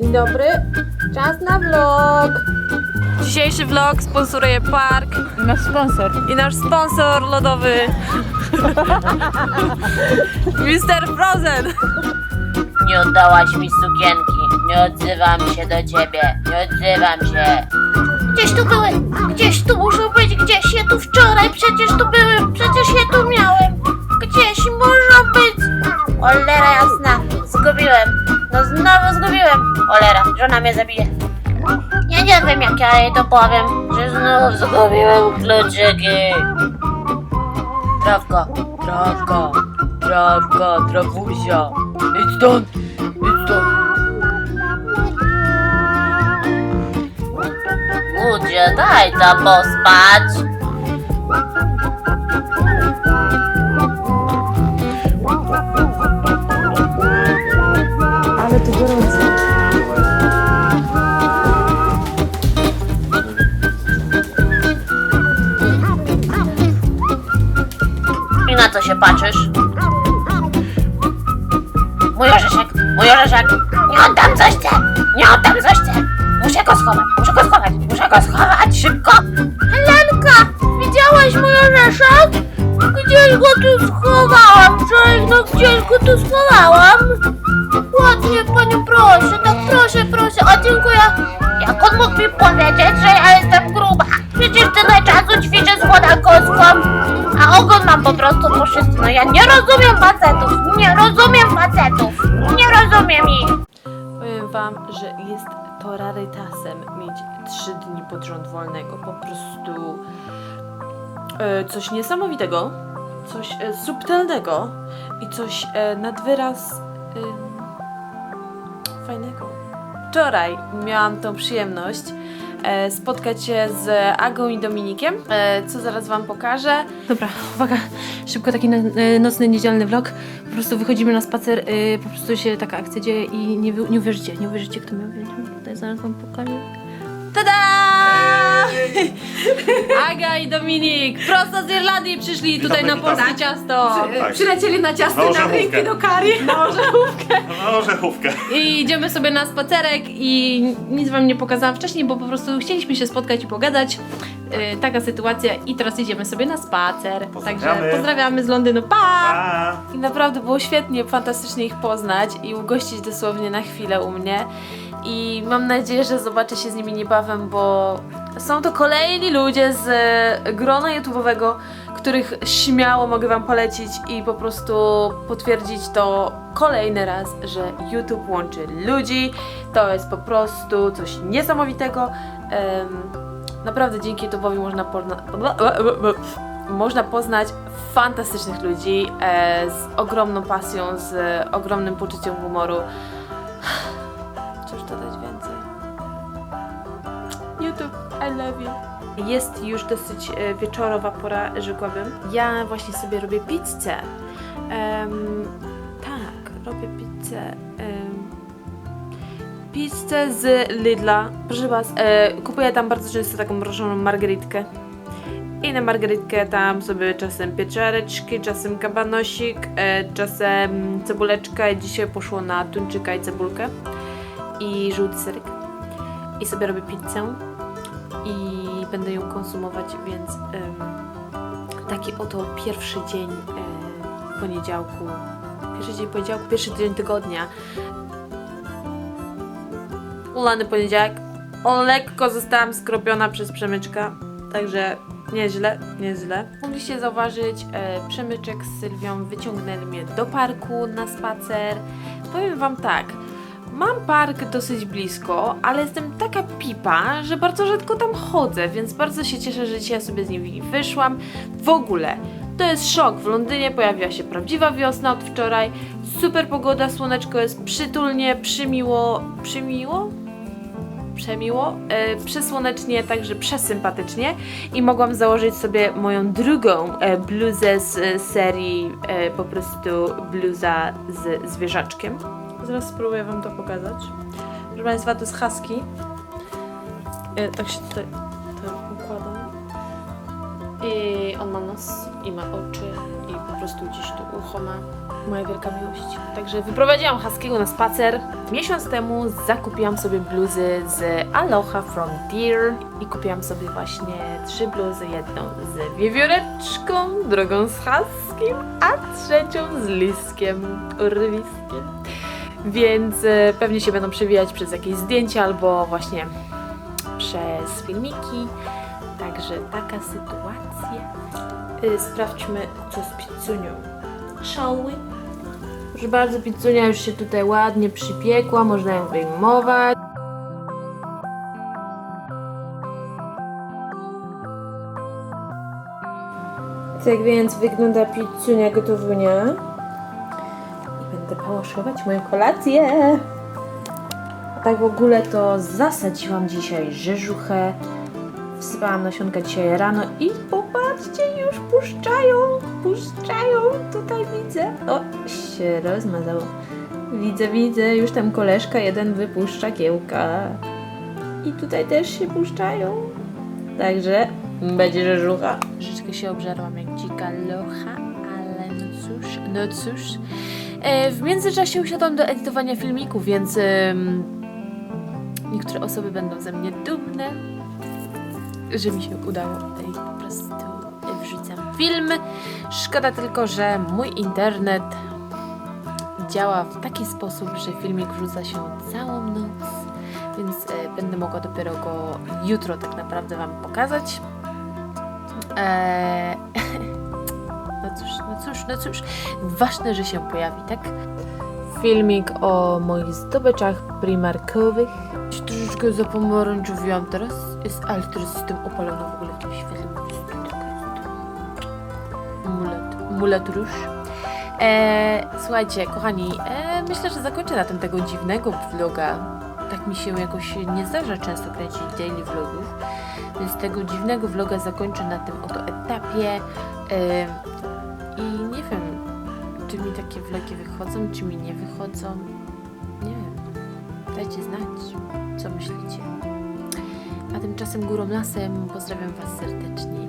Dzień dobry, czas na vlog. Dzisiejszy vlog sponsoruje park Nasz sponsor. i nasz sponsor lodowy Mr. Frozen. Nie oddałaś mi sukienki. Nie odzywam się do ciebie. Nie odzywam się. Gdzieś tu były. Gdzieś tu muszą być. Gdzieś je tu wczoraj. Przecież tu były. Przecież je tu miałem. Gdzieś muszą być. Olera jasna. Zgubiłem. No znowu zgubiłem. Olera. Żona mnie zabije. Ja nie wiem jak ja jej to powiem, że znów zgubiłem kluczyki. Trawka, trawka, trawka, trawuzia. Idź stąd, idź stąd. Ludzie, daj tam pospać. Patrzysz? Mój orzeszek, mój orzeszek. Nie oddam chcę, nie oddam chcę. Muszę go schować, muszę go schować, muszę go schować, szybko. Helenka, widziałaś mój orzeszek? Gdzieś go tu schowałam, cześć, no gdzieś go tu schowałam. Ładnie, panią proszę, tak proszę, proszę, o dziękuję. Jak on mógł mi powiedzieć, że ja jestem gruba? Przecież tyle czasu ćwiczę z Władakowską, a ogon mam po prostu puszysty. No ja nie rozumiem facetów, nie rozumiem facetów, nie rozumiem ich. Powiem wam, że jest to rarytasem mieć 3 dni pod rząd wolnego. Po prostu e, coś niesamowitego, coś e, subtelnego i coś e, nad wyraz e, fajnego. Wczoraj miałam tą przyjemność spotkać się z Agą i Dominikiem, e, co zaraz wam pokażę. Dobra, uwaga, szybko taki no- e, nocny, niedzielny vlog. Po prostu wychodzimy na spacer, e, po prostu się taka akcja dzieje i nie, nie uwierzycie, nie uwierzycie kto miał wziąć. Tutaj zaraz wam pokażę. Tada! Aga i Dominik prosto z Irlandii przyszli tutaj na witamy. polskie ciasto. Tak. Przylecieli na ciasto Na orzechówkę. do kari. No, orzechówkę. I idziemy sobie na spacerek i nic wam nie pokazałam wcześniej, bo po prostu chcieliśmy się spotkać i pogadać. Yy, taka sytuacja i teraz idziemy sobie na spacer. Pozdrawiamy. Także pozdrawiamy z Londynu. Pa! A, I naprawdę było świetnie, fantastycznie ich poznać i ugościć dosłownie na chwilę u mnie. I mam nadzieję, że zobaczę się z nimi niebawem, bo są to kolejni ludzie z e, grona YouTube'owego, których śmiało mogę Wam polecić i po prostu potwierdzić to kolejny raz, że YouTube łączy ludzi. To jest po prostu coś niesamowitego. Naprawdę dzięki YouTube'owi można poznać można poznać fantastycznych ludzi e, z ogromną pasją, z ogromnym poczuciem humoru. I love you. Jest już dosyć e, wieczorowa pora, rzekłabym. Ja właśnie sobie robię pizzę. Em, tak, robię pizzę. em, pizzę z Lidla. Proszę Was, e, kupuję tam bardzo często taką mrożoną margaritkę. I na margaritkę tam sobie czasem pieczareczki, czasem kabanosik, e, czasem cebuleczka. Dzisiaj poszło na tuńczyka i cebulkę i żółty serek. I sobie robię pizzę i będę ją konsumować, więc taki oto pierwszy dzień poniedziałku. Pierwszy dzień poniedziałku, pierwszy dzień tygodnia. Ulany poniedziałek. O, lekko zostałam skropiona przez przemyczka, także nieźle, nieźle. Mogliście zauważyć, e, przemyczek z Sylwią wyciągnęli mnie do parku na spacer. Powiem Wam tak, mam park dosyć blisko, ale jestem taka pipa, że bardzo rzadko tam chodzę, więc bardzo się cieszę, że dzisiaj sobie z nimi wyszłam. W ogóle, to jest szok. W Londynie pojawiła się prawdziwa wiosna od wczoraj. Super pogoda, słoneczko jest przytulnie, przymiło. Przymiło? przemiło, e, przesłonecznie, także przesympatycznie i mogłam założyć sobie moją drugą e, bluzę z serii e, po prostu bluza z zwierzaczkiem. Zaraz spróbuję Wam to pokazać. Proszę Państwa, to jest husky. E, tak się tutaj to układa. I on ma nos i ma oczy i po prostu gdzieś tu ucho ma. moja wielka miłość. Także wyprowadziłam Haskiego na spacer. Miesiąc temu zakupiłam sobie bluzy z Aloha from Deer i kupiłam sobie właśnie trzy bluzy. Jedną z wiewióreczką, drugą z Haskim, a trzecią z Liskiem, urwiskiem. Więc e, pewnie się będą przewijać przez jakieś zdjęcia albo właśnie przez filmiki. Także taka sytuacja. Y, Sprawdźmy, co z pizzunią. We? Proszę bardzo, pizzunia już się tutaj ładnie przypiekła, można ją wyjmować. Tak więc wygląda pizzunia gotowunia. Pałaszować moją kolację. A tak w ogóle to zasadziłam dzisiaj rzeżuchę. Wsypałam nasionka dzisiaj rano i popatrzcie, już puszczają, puszczają, tutaj widzę. O, się rozmazało. Widzę, widzę, już tam koleżka jeden wypuszcza kiełka. I tutaj też się puszczają. Także będzie rzeżucha. Troszeczkę się obżarłam jak dzika locha, ale no cóż, no cóż. E, w międzyczasie usiadłam do edytowania filmików, więc niektóre osoby będą ze mnie dumne, że mi się udało i po prostu wrzucam film. Szkoda tylko, że mój internet działa w taki sposób, że filmik wrzuca się całą noc, więc e, będę mogła dopiero go jutro tak naprawdę Wam pokazać. Eee, cóż, no cóż, no cóż, ważne, że się pojawi, tak? Filmik o moich zdobyczach primarkowych. Troszeczkę zapomarańczowiłam teraz, jest, ale teraz jestem opalona w ogóle tym świetle. Mulet, mulet róż. E, słuchajcie, kochani, e, myślę, że zakończę na tym tego dziwnego vloga. Tak mi się jakoś nie zdarza często kręcić daily vlogów, więc tego dziwnego vloga zakończę na tym oto etapie. Vlogi wychodzą, czy mi nie wychodzą. Nie wiem. Dajcie znać, co myślicie. A tymczasem górą lasem pozdrawiam Was serdecznie